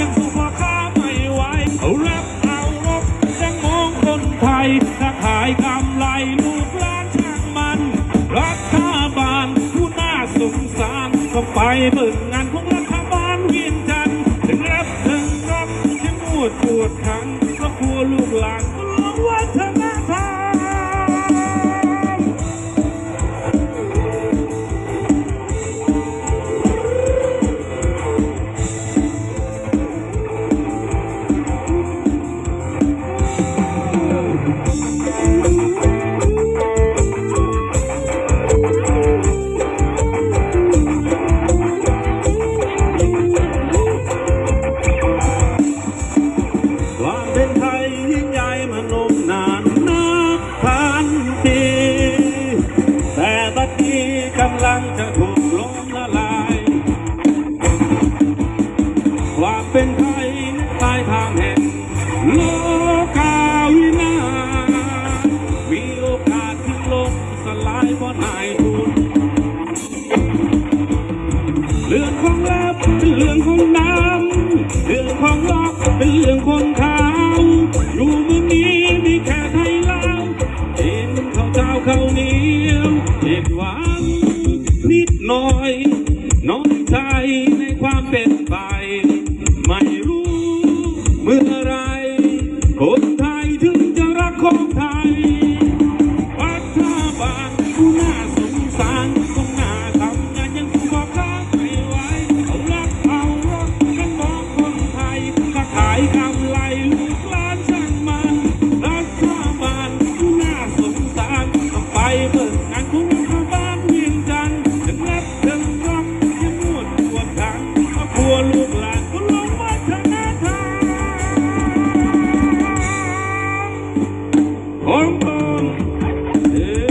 ยังสู้พ่อค้าไม่ไหวเอารับเอารบยังมองคนไทยถ้าขายกำไรลูกหลานช่างมัน รัฐบาลผู้น่าสงสารก็ไปเบิกงานของรัฐบาลเวียนจันถึงรับถึงรับฉันปวดปวดขังก็กลัวลูกหลานก็ลงวัฒน บัดนี้กำลังจะถูกล้มละลาย ความเป็นไทยปลายทางแห่งโลกาวินาศมีโอกาสที่ลมสลายเพราะนายทุนเรื่องของลับเป็นเรื่องของน้ำ ใจในความเป็นไป ไม่รู้เมื่อไร Om Om.